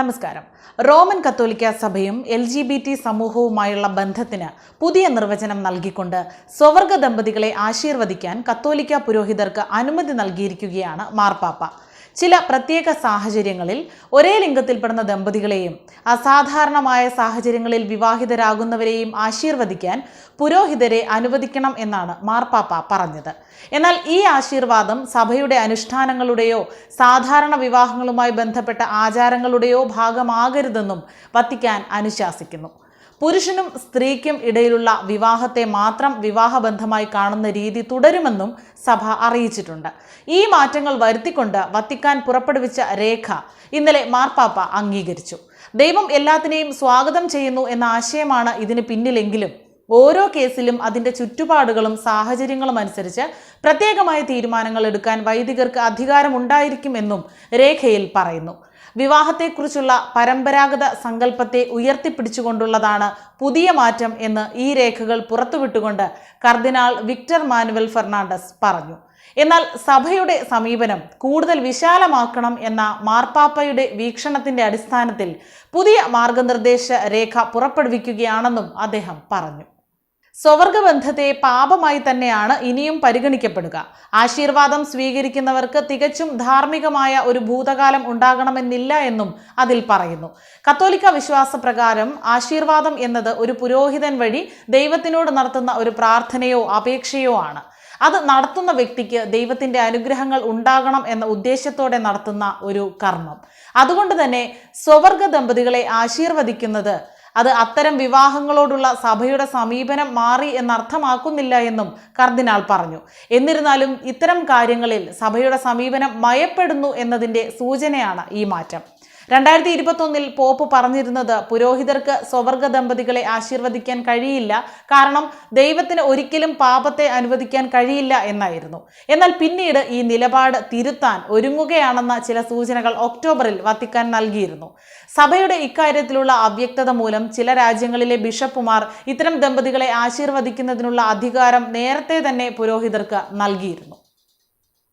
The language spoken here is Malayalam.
നമസ്കാരം. റോമൻ കത്തോലിക്ക സഭയും എൽ ജി ബി ടി സമൂഹവുമായുള്ള ബന്ധത്തിന് പുതിയ നിർവചനം നൽകിക്കൊണ്ട് സ്വവർഗ ദമ്പതികളെ ആശീർവദിക്കാൻ കത്തോലിക്ക പുരോഹിതർക്ക് അനുമതി നൽകിയിരിക്കുകയാണ് മാർപ്പാപ്പ. ചില പ്രത്യേക സാഹചര്യങ്ങളിൽ ഒരേ ലിംഗത്തിൽപ്പെടുന്ന ദമ്പതികളെയും അസാധാരണമായ സാഹചര്യങ്ങളിൽ വിവാഹിതരാകുന്നവരെയും ആശീർവദിക്കാൻ പുരോഹിതരെ അനുവദിക്കണം എന്നാണ് മാർപ്പാപ്പ പറഞ്ഞത്. എന്നാൽ ഈ ആശീർവാദം സഭയുടെ അനുഷ്ഠാനങ്ങളുടെയോ സാധാരണ വിവാഹങ്ങളുമായി ബന്ധപ്പെട്ട ആചാരങ്ങളുടെയോ ഭാഗമാകരുതെന്നും വത്തിക്കാൻ അനുശാസിക്കുന്നു. പുരുഷനും സ്ത്രീക്കും ഇടയിലുള്ള വിവാഹത്തെ മാത്രം വിവാഹബന്ധമായി കാണുന്ന രീതി തുടരുമെന്നും സഭ അറിയിച്ചിട്ടുണ്ട്. ഈ മാറ്റങ്ങൾ വരുത്തിക്കൊണ്ട് വത്തിക്കാൻ പുറപ്പെടുവിച്ച രേഖ ഇന്നലെ മാർപ്പാപ്പ അംഗീകരിച്ചു. ദൈവം എല്ലാത്തിനെയും സ്വാഗതം ചെയ്യുന്നു എന്ന ആശയമാണ് ഇതിന് പിന്നിലെങ്കിലും ഓരോ കേസിലും അതിന്റെ ചുറ്റുപാടുകളും സാഹചര്യങ്ങളും അനുസരിച്ച് പ്രത്യേകമായ തീരുമാനങ്ങൾ എടുക്കാൻ വൈദികർക്ക് അധികാരമുണ്ടായിരിക്കുമെന്നും രേഖയിൽ പറയുന്നു. വിവാഹത്തെക്കുറിച്ചുള്ള പരമ്പരാഗത സങ്കല്പത്തെ ഉയർത്തിപ്പിടിച്ചുകൊണ്ടുള്ളതാണ് പുതിയ മാറ്റം എന്ന് ഈ രേഖകൾ പുറത്തുവിട്ടുകൊണ്ട് കർദിനാൾ വിക്ടർ മാനുവൽ ഫെർണാണ്ടസ് പറഞ്ഞു. എന്നാൽ സഭയുടെ സമീപനം കൂടുതൽ വിശാലമാക്കണം എന്ന മാർപ്പാപ്പയുടെ വീക്ഷണത്തിന്റെ അടിസ്ഥാനത്തിൽ പുതിയ മാർഗനിർദ്ദേശ രേഖ പുറപ്പെടുവിക്കുകയാണെന്നും അദ്ദേഹം പറഞ്ഞു. സ്വവർഗബന്ധത്തെ പാപമായി തന്നെയാണ് ഇനിയും പരിഗണിക്കപ്പെടുക. ആശീർവാദം സ്വീകരിക്കുന്നവർക്ക് തികച്ചും ധാർമ്മികമായ ഒരു ഭൂതകാലം ഉണ്ടാകണമെന്നില്ല എന്നും അതിൽ പറയുന്നു. കത്തോലിക്ക വിശ്വാസപ്രകാരം ആശീർവാദം എന്നത് ഒരു പുരോഹിതൻ വഴി ദൈവത്തിനോട് നടത്തുന്ന ഒരു പ്രാർത്ഥനയോ അപേക്ഷയോ ആണ്. അത് നടത്തുന്ന വ്യക്തിക്ക് ദൈവത്തിന്റെ അനുഗ്രഹങ്ങൾ ഉണ്ടാകണം എന്ന ഉദ്ദേശത്തോടെ നടത്തുന്ന ഒരു കർമ്മം. അതുകൊണ്ട് തന്നെ സ്വവർഗ ദമ്പതികളെ ആശീർവദിക്കുന്നത് അത് അത്തരം വിവാഹങ്ങളോടുള്ള സഭയുടെ സമീപനം മാറി എന്നർത്ഥമാക്കുന്നില്ല എന്നും കർദിനാൾ പറഞ്ഞു. എന്നിരുന്നാലും ഇത്തരം കാര്യങ്ങളിൽ സഭയുടെ സമീപനം മയപ്പെടുന്നു എന്നതിന്റെ സൂചനയാണ് ഈ മാറ്റം. രണ്ടായിരത്തി ഇരുപത്തൊന്നിൽ പോപ്പ് പറഞ്ഞിരുന്നത് പുരോഹിതർക്ക് സ്വവർഗ ദമ്പതികളെ ആശീർവദിക്കാൻ കഴിയില്ല. കാരണം ദൈവത്തിന് ഒരിക്കലും പാപത്തെ അനുവദിക്കാൻ കഴിയില്ല എന്നായിരുന്നു. എന്നാൽ പിന്നീട് ഈ നിലപാട് തിരുത്താൻ ഒരുങ്ങുകയാണെന്ന ചില സൂചനകൾ ഒക്ടോബറിൽ വത്തിക്കാൻ നൽകിയിരുന്നു. സഭയുടെ ഇക്കാര്യത്തിലുള്ള അവ്യക്തത മൂലം ചില രാജ്യങ്ങളിലെ ബിഷപ്പുമാർ ഇത്തരം ദമ്പതികളെ ആശീർവദിക്കുന്നതിനുള്ള അധികാരം നേരത്തെ തന്നെ പുരോഹിതർക്ക് നൽകിയിരുന്നു.